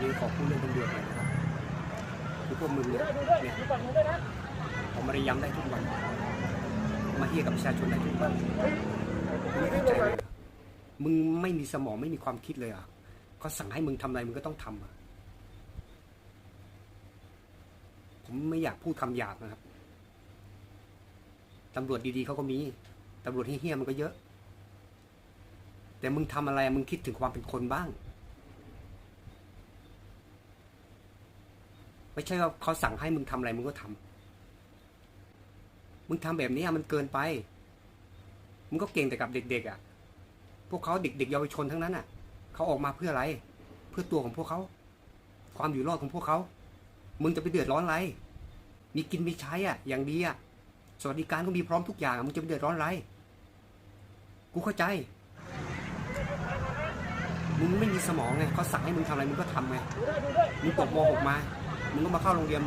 วันนี้ขอพูดเรื่องตำรวจหน่อยนะครับคือพวกมึงเนี่ยเนี่ยผมมาได้ย้ำได้ทุกวัน มาเฮียกับประชาชนได้ทุกวันมึงไม่เข้าใจเลยมึงไม่มีสมองไม่มีความคิดเลยอะเขาสั่งให้มึงทำอะไรมึงก็ต้องทำอะผมไม่อยากพูดคำหยาบนะครับตำรวจดีๆเขาก็มีตำรวจเฮี้ยๆมันก็เยอะ แต่มึงทำอะไรมึงคิดถึงความเป็นคนบ้าง ไม่ใช่ว่าเขาสั่งให้มึงทำอะไรมึงก็ทำมึงทำแบบนี้อะมันเกินไป มึงก็เก่งแต่กับเด็กๆอะ พวกเขาเด็กๆเยาวชนทั้งนั้นอะ เขาออกมาเพื่ออะไร เพื่อตัวของพวกเขา ความอยู่รอดของพวกเขา มึงจะไปเดือดร้อนอะไร มีกินมีใช้อะ อย่างดีอะ สวัสดิการก็มีพร้อมทุกอย่าง มึงจะไปเดือดร้อนอะไร กูเข้าใจ มึงไม่มีสมองไงเขาสั่งให้มึงทำอะไรมึงก็ทำไง มึงตกม .6 มา มึงก็มาเข้าโรงเรียน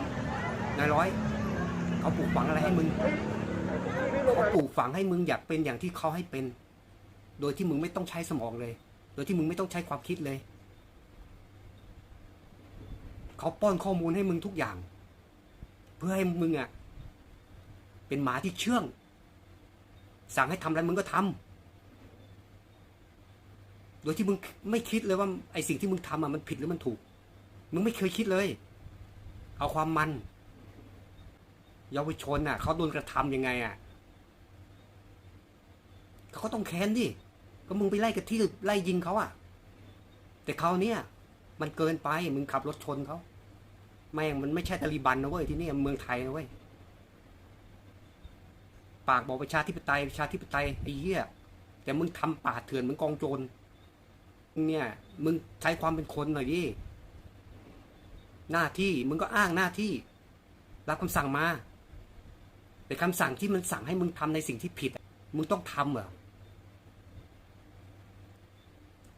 นายร้อยเขาปลูกฝังอะไรให้มึงเขาปลูกฝังให้มึงอยากเป็นอย่างที่เขาให้เป็น โดยที่มึงไม่ต้องใช้สมองเลย โดยที่มึงไม่ต้องใช้ความคิดเลยเขาป้อนข้อมูลให้มึงทุกอย่าง เพื่อให้มึงอะเป็นหมาที่เชื่อง สั่งให้ทำอะไรมึงก็ทำโดยที่มึงไม่คิดเลยว่าไอสิ่งที่มึงทำอะมันผิดหรือมันถูก มึงไม่เคยคิดเลย เอาความมันเยาวชนอะเขาโดนกระทำยังไงอะเขาก็ต้องแค้นดิก็มึงไปไล่กันที่ไล่ยิงเขาอะ แต่เขาวเนี่ย มันเกินไปมึงขับรถชนเขาแม่งมันไม่ใช่ตาลีบันนะเว้ยที่นี่เมืองไทยนะเว้ยปากบอกประชาธิปไตยประชาธิปไตยไอ้เหี้ยแต่มึงทำป่าเถื่อนเหมึงกองโจรเนี่ย มึงใช้ความเป็นคนหน่อยดิ หน้าที่มึงก็อ้างหน้าที่ รับคำสั่งมาแต่คำสั่งที่มันสั่งให้มึงทำในสิ่งที่ผิด มึงต้องทำเหรอ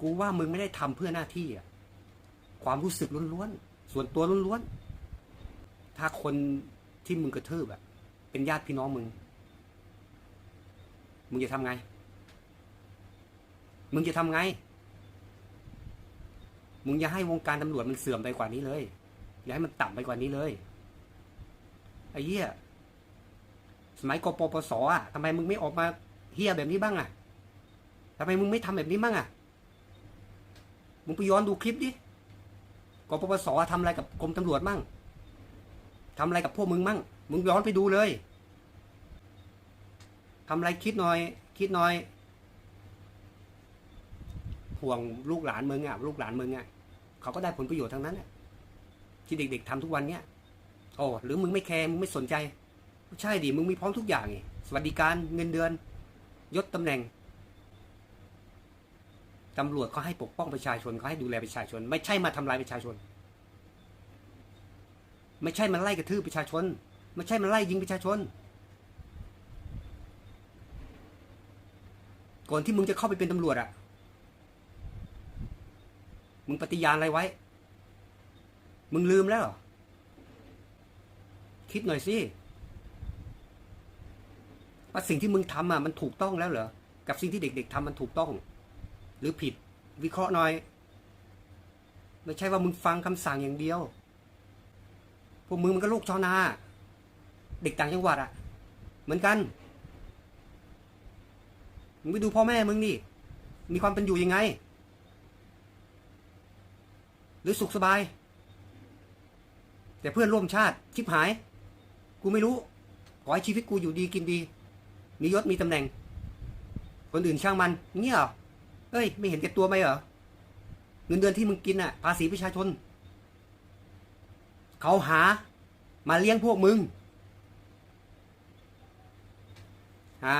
กูว่ามึงไม่ได้ทำเพื่อหน้าที่อะความรู้สึกล้วนๆส่วนตัวล้วนๆถ้าคนที่มึงกระทืบอะเป็นญาติพี่น้องมึง มึงจะทำไง มึงจะทำไง มึงอย่าให้วงการตำรวจมันเสื่อมไปกว่านี้เลย อย่าให้มันต่ำไปกว่านี้เลย ไอ้เหี้ยสมัยกปปสอะทำไมมึงไม่ออกมาเฮี้ยแบบนี้บ้างอะทำไมมึงไม่ทำแบบนี้บ้างอะ มึงไปย้อนดูคลิปดิกปปสทำอะไรกับกรมตำรวจมั่งทำอะไรกับพวกมึงมั่ง มึงย้อนไปดูเลยทำอะไรคิดหน่อย คิดหน่อย ห่วงลูกหลานมึงอะ ลูกหลานมึงอะ เขาก็ได้ผลประโยชน์ทั้งนั้นแหละ ที่เด็ก ๆทำทุกวันเนี้ยโอ้หรือมึงไม่แคร์มึงไม่สนใจใช่ดิมึงมีพร้อมทุกอย่างไงสวัสดิการเงินเดือน ยศตำแหน่งตำรวจเขาให้ปกป้องประชาชนเขาให้ดูแลประชาชน ไม่ใช่มาทำลายประชาชน ไม่ใช่มาไล่กระทืบประชาชน ไม่ใช่มาไล่ยิงประชาชน ก่อนที่มึงจะเข้าไปเป็นตำรวจอะมึงปฏิญาณอะไรไว้ มึงลืมแล้วเหรอคิดหน่อยสิว่าสิ่งที่มึงทำอะมันถูกต้องแล้วเหรอ กับสิ่งที่เด็ก ๆทำมันถูกต้อง หรือผิด วิเคราะห์หน่อย ไม่ใช่ว่ามึงฟังคำสั่งอย่างเดียว พวกมึงมันก็ลูกชาวนา เด็กต่างจังหวัดอะ เหมือนกัน มึงไปดูพ่อแม่มึงนี่มีความเป็นอยู่ยังไง หรือสุขสบาย แต่เพื่อนร่วมชาติชิบหาย กูไม่รู้ ขอให้ชีวิตกูอยู่ดีกินดี มียศมีตำแหน่ง คนอื่นช่างมันเงี้ยเหรอเอ้ย ไม่เห็นแก่ตัวไหมเหรอเงินเดือนที่มึงกินอะ ภาษีประชาชน เขาหา มาเลี้ยงพวกมึง หา